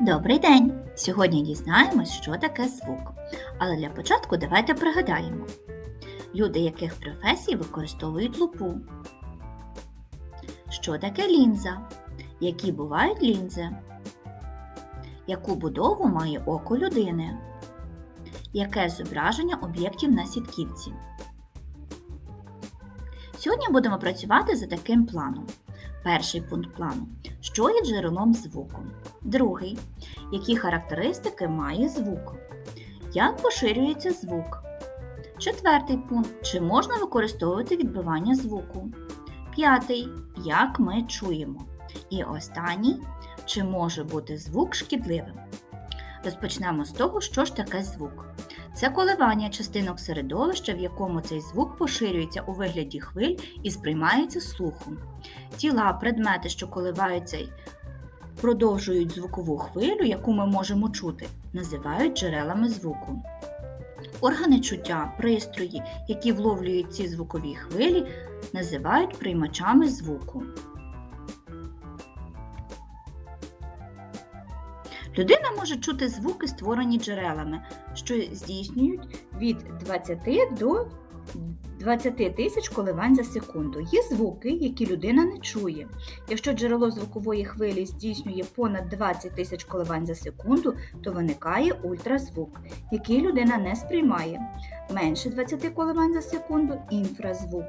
Добрий день! Сьогодні дізнаємось, що таке звук. Але для початку давайте пригадаємо, люди яких професій використовують лупу. Що таке лінза? Які бувають лінзи? Яку будову має око людини? Яке зображення об'єктів на сітківці? Сьогодні будемо працювати за таким планом. Перший пункт плану. Що є джерелом звуку? Другий. Які характеристики має звук? Як поширюється звук? Четвертий пункт. Чи можна використовувати відбивання звуку? П'ятий. Як ми чуємо? І останній. Чи може бути звук шкідливим? Розпочнемо з того, що ж таке звук. Це коливання частинок середовища, в якому цей звук поширюється у вигляді хвиль і сприймається слухом. Тіла, предмети, що коливаються продовжують звукову хвилю, яку ми можемо чути, називають джерелами звуку. Органи чуття, пристрої, які вловлюють ці звукові хвилі, називають приймачами звуку. Людина може чути звуки, створені джерелами, що здійснюють від 20 до 20 тисяч коливань за секунду. Є звуки, які людина не чує. Якщо джерело звукової хвилі здійснює понад 20 тисяч коливань за секунду, то виникає ультразвук, який людина не сприймає. Менше 20 коливань за секунду інфразвук,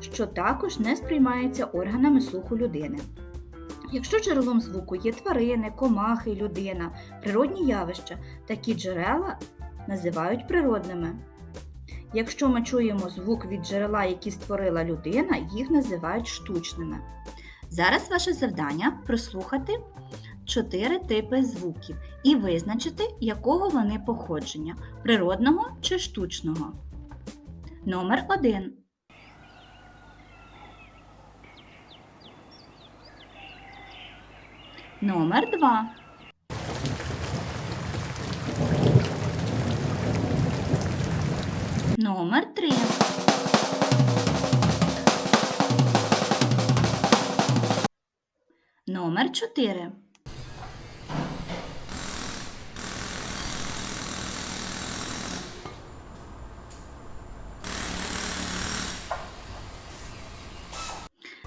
що також не сприймається органами слуху людини. Якщо джерелом звуку є тварини, комахи, людина, природні явища, такі джерела називають природними. Якщо ми чуємо звук від джерела, які створила людина, їх називають штучними. Зараз ваше завдання прослухати чотири типи звуків і визначити, якого вони походження природного чи штучного. Номер 1. Номер 2. Номер 3. Номер 4.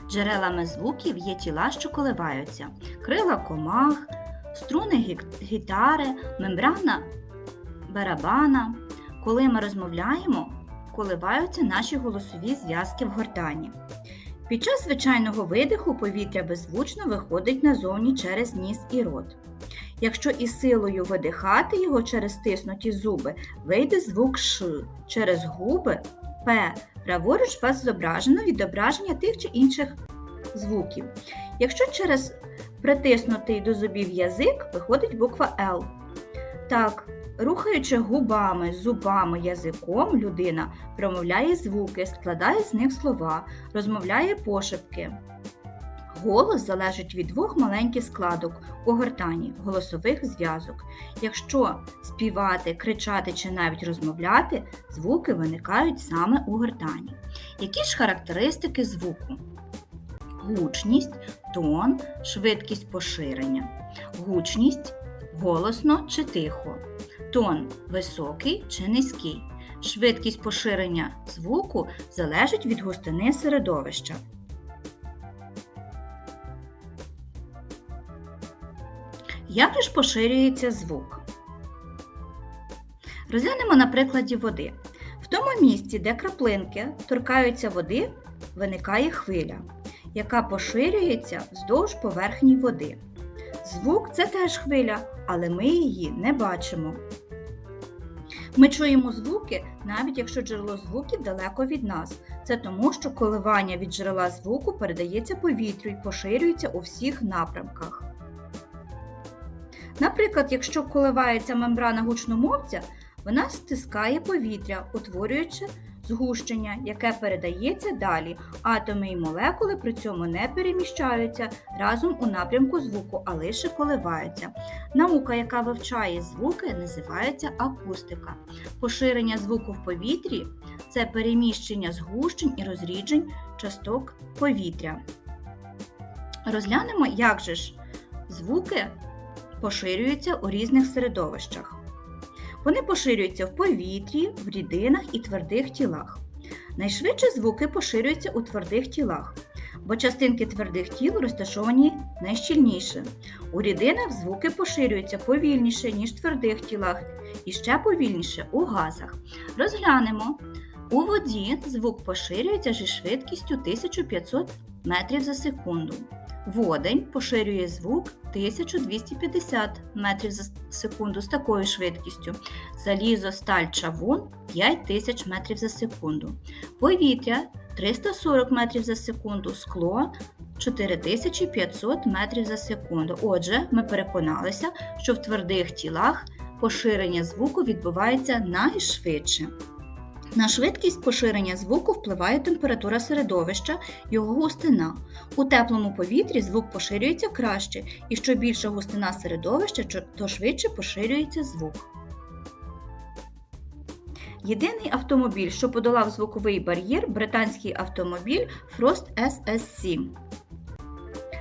Джерелами звуків є тіла, що коливаються, крила комах, струни гітари, мембрана барабана. Коли ми розмовляємо, коливаються наші голосові зв'язки в гортані. Під час звичайного видиху повітря беззвучно виходить назовні через ніс і рот. Якщо із силою видихати його через стиснуті зуби, вийде звук Ш через губи П. Праворуч вас зображено відображення тих чи інших звуків. Якщо через притиснутий до зубів язик виходить буква Л. Так, рухаючи губами, зубами, язиком, людина промовляє звуки, складає з них слова, розмовляє пошепки. Голос залежить від двох маленьких складок у гортані голосових зв'язок. Якщо співати, кричати чи навіть розмовляти, звуки виникають саме у гортані. Які ж характеристики звуку? Гучність, тон, швидкість поширення. Гучність голосно чи тихо. Тон високий чи низький. Швидкість поширення звуку залежить від густини середовища. Як ж поширюється звук? Розглянемо на прикладі води. В тому місці, де краплинки торкаються води, виникає хвиля, яка поширюється вздовж поверхні води. Звук це теж хвиля, але ми її не бачимо. Ми чуємо звуки, навіть якщо джерело звуків далеко від нас. Це тому, що коливання від джерела звуку передається повітрю і поширюється у всіх напрямках. Наприклад, якщо коливається мембрана гучномовця, вона стискає повітря, утворюючи згущення, яке передається далі. Атоми і молекули при цьому не переміщаються разом у напрямку звуку, а лише коливаються. Наука, яка вивчає звуки, називається акустика. Поширення звуку в повітрі це переміщення згущень і розріджень часток повітря. Розглянемо, як же ж звуки поширюються у різних середовищах. Вони поширюються в повітрі, в рідинах і твердих тілах. Найшвидше звуки поширюються у твердих тілах, бо частинки твердих тіл розташовані найщільніше. У рідинах звуки поширюються повільніше, ніж в твердих тілах, і ще повільніше у газах. Розглянемо. У воді звук поширюється зі швидкістю 1500 метрів за секунду. Водень поширює звук 1250 метрів за секунду з такою швидкістю. Залізо, сталь, чавун 5000 метрів за секунду. Повітря 340 метрів за секунду, скло 4500 метрів за секунду. Отже, ми переконалися, що в твердих тілах поширення звуку відбувається найшвидше. На швидкість поширення звуку впливає температура середовища, його густина. У теплому повітрі звук поширюється краще, і що більша густина середовища, то швидше поширюється звук. Єдиний автомобіль, що подолав звуковий бар'єр, британський автомобіль Frost SS7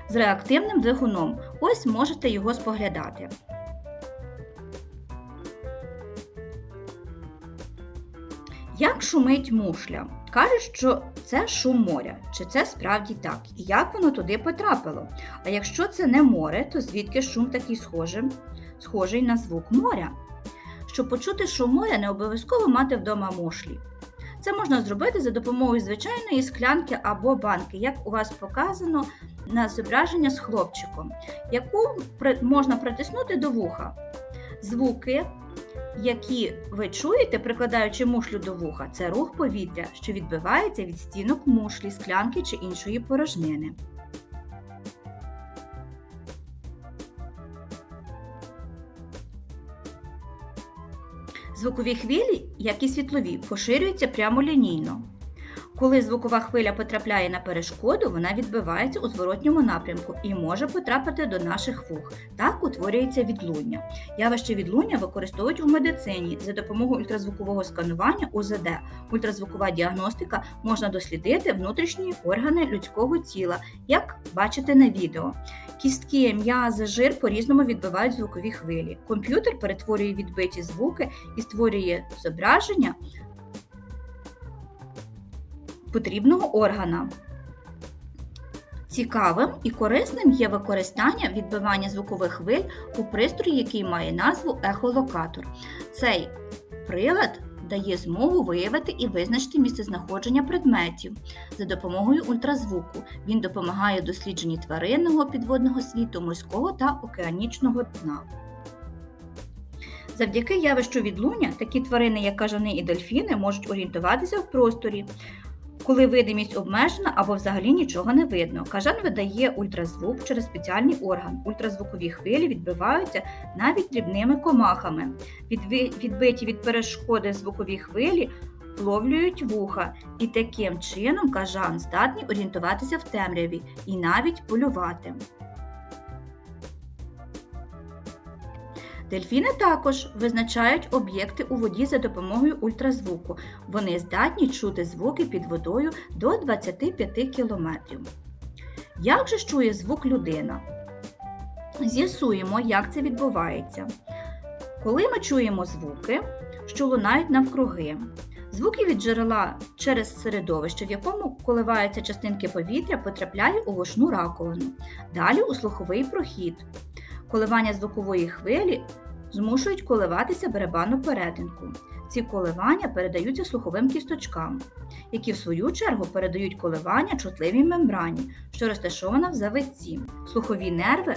з реактивним двигуном. Ось можете його споглядати. Як шумить мушля? Кажуть, що це шум моря. Чи це справді так? І як воно туди потрапило? А якщо це не море, то звідки шум такий схожий, схожий на звук моря? Щоб почути шум моря, не обов'язково мати вдома мушлі. Це можна зробити за допомогою звичайної склянки або банки, як у вас показано на зображення з хлопчиком, яку можна притиснути до вуха. Звуки які ви чуєте, прикладаючи мушлю до вуха, це рух повітря, що відбивається від стінок мушлі, склянки чи іншої порожнини. Звукові хвилі, як і світлові, поширюються прямолінійно. Коли звукова хвиля потрапляє на перешкоду, вона відбивається у зворотньому напрямку і може потрапити до наших вух. Так утворюється відлуння. Явище відлуння використовують у медицині за допомогою ультразвукового сканування УЗД. Ультразвукова діагностика можна дослідити внутрішні органи людського тіла, як бачите на відео. Кістки, м'язи, жир по-різному відбивають звукові хвилі. Комп'ютер перетворює відбиті звуки і створює зображення потрібного органа. Цікавим і корисним є використання відбивання звукових хвиль у пристрої, який має назву ехолокатор. Цей прилад дає змогу виявити і визначити місцезнаходження предметів за допомогою ультразвуку. Він допомагає дослідженні тваринного підводного світу, морського та океанічного дна. Завдяки явищу відлуння такі тварини, як кажани і дельфіни, можуть орієнтуватися в просторі, коли видимість обмежена або взагалі нічого не видно. Кажан видає ультразвук через спеціальний орган. Ультразвукові хвилі відбиваються навіть дрібними комахами. Відбиті від перешкоди звукові хвилі вловлюють вуха, і таким чином кажан здатний орієнтуватися в темряві і навіть полювати. Дельфіни також визначають об'єкти у воді за допомогою ультразвуку. Вони здатні чути звуки під водою до 25 км. Як же чує звук людина? З'ясуємо, як це відбувається. Коли ми чуємо звуки, що лунають навкруги, звуки від джерела через середовище, в якому коливаються частинки повітря, потрапляють у вушну раковину, далі у слуховий прохід. Коливання звукової хвилі змушують коливатися барабанну перетинку. Ці коливання передаються слуховим кісточкам, які в свою чергу передають коливання чутливій мембрані, що розташована в завитці. Слухові нерви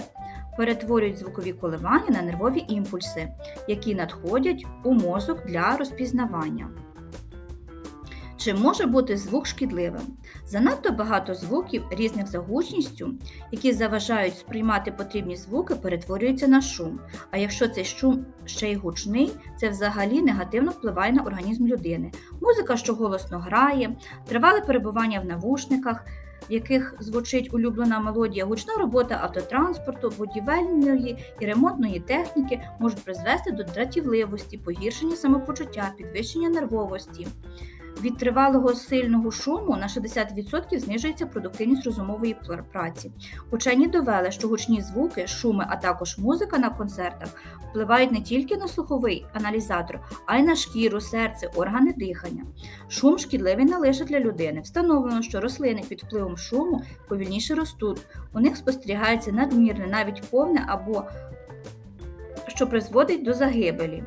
перетворюють звукові коливання на нервові імпульси, які надходять у мозок для розпізнавання. Чи може бути звук шкідливим? Занадто багато звуків різних за гучністю, які заважають сприймати потрібні звуки, перетворюються на шум. А якщо цей шум ще й гучний, це взагалі негативно впливає на організм людини. Музика, що голосно грає, тривале перебування в навушниках, в яких звучить улюблена мелодія, гучна робота автотранспорту, будівельної і ремонтної техніки можуть призвести до дратівливості, погіршення самопочуття, підвищення нервовості Від тривалого сильного шуму на 60% знижується продуктивність розумової праці. Учені довели, що гучні звуки, шуми, а також музика на концертах впливають не тільки на слуховий аналізатор, а й на шкіру, серце, органи дихання. Шум шкідливий не лише для людини. Встановлено, що рослини під впливом шуму повільніше ростуть. У них спостерігається надмірне, навіть повне або що призводить до загибелі.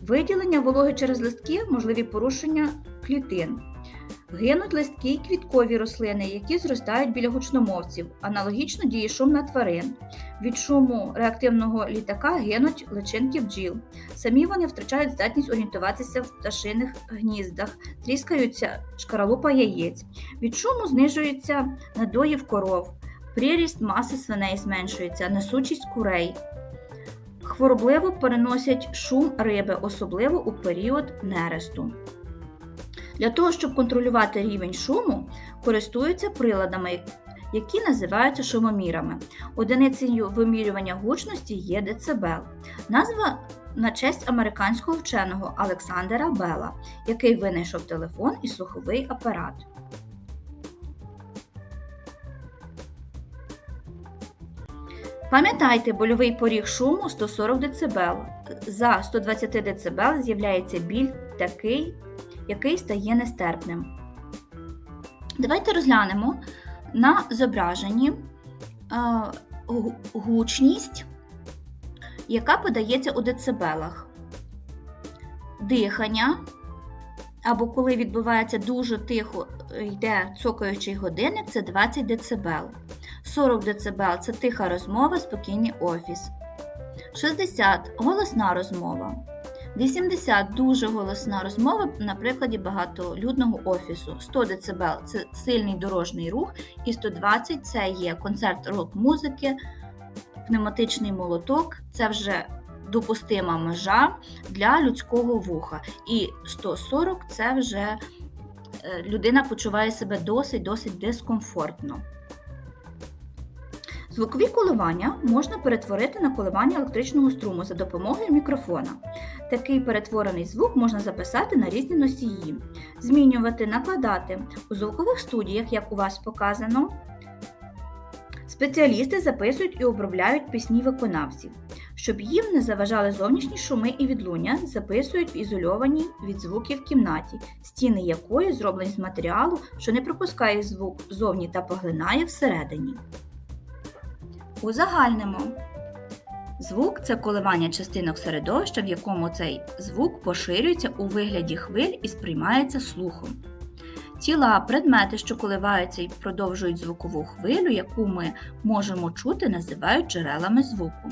Виділення вологи через листки можливі порушення клітин. Гинуть листки й квіткові рослини, які зростають біля гучномовців. Аналогічно діє шум на тварин. Від шуму реактивного літака гинуть личинки бджіл. Самі вони втрачають здатність орієнтуватися в пташиних гніздах, тріскаються шкаралупа яєць. Від шуму знижується надоїв коров, приріст маси свиней зменшується, несучість курей. Хворобливо переносять шум риби, особливо у період нересту. Для того, щоб контролювати рівень шуму, користуються приладами, які називаються шумомірами. Одиницею вимірювання гучності є децибел. Назва на честь американського вченого Олександра Бела, який винайшов телефон і слуховий апарат. Пам'ятайте, больовий поріг шуму 140 дБ. За 120 дБ з'являється біль такий, який стає нестерпним. Давайте розглянемо на зображенні е, гучність, яка подається у децибелах. Дихання, або коли відбувається дуже тихо, йде цокаючий годинник, це 20 дБ. 40 дБ – це тиха розмова, спокійний офіс. 60 голосна розмова. 80 дуже голосна розмова на прикладі багатолюдного офісу. 100 дБ – це сильний дорожній рух, і 120 це є концерт рок-музики, пневматичний молоток. Це вже допустима межа для людського вуха. І 140 це вже е, людина почуває себе досить досить дискомфортно. Звукові коливання можна перетворити на коливання електричного струму за допомогою мікрофона. Такий перетворений звук можна записати на різні носії, змінювати, накладати. У звукових студіях, як у вас показано, спеціалісти записують і обробляють пісні виконавців. Щоб їм не заважали зовнішні шуми і відлуння, записують в ізольованій від звуків кімнаті, стіни якої зроблені з матеріалу, що не пропускає звук зовні та поглинає всередині. Узагальнимо. Звук це коливання частинок середовища, в якому цей звук поширюється у вигляді хвиль і сприймається слухом. Тіла, предмети, що коливаються і продовжують звукову хвилю, яку ми можемо чути, називають джерелами звуку.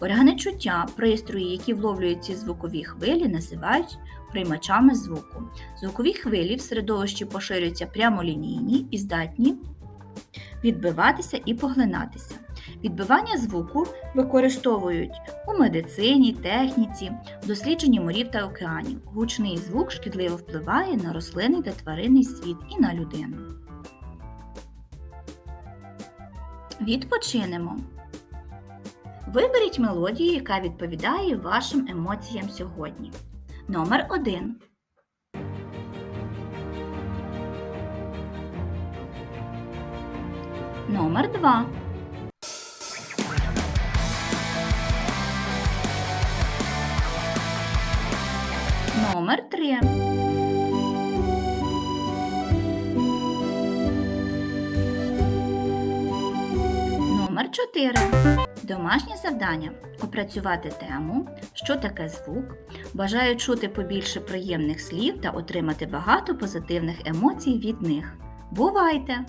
Органи чуття, пристрої, які вловлюють ці звукові хвилі, називають приймачами звуку. Звукові хвилі в середовищі поширюються прямолінійні і здатні відбиватися і поглинатися. Відбивання звуку використовують у медицині, техніці, дослідженні морів та океанів. Гучний звук шкідливо впливає на рослинний та тваринний світ і на людину. Відпочинемо. Виберіть мелодію, яка відповідає вашим емоціям сьогодні. Номер 1. Номер 2. Номер 3. Номер 4. Домашнє завдання. Опрацювати тему, що таке звук. Бажаю чути побільше приємних слів та отримати багато позитивних емоцій від них. Бувайте!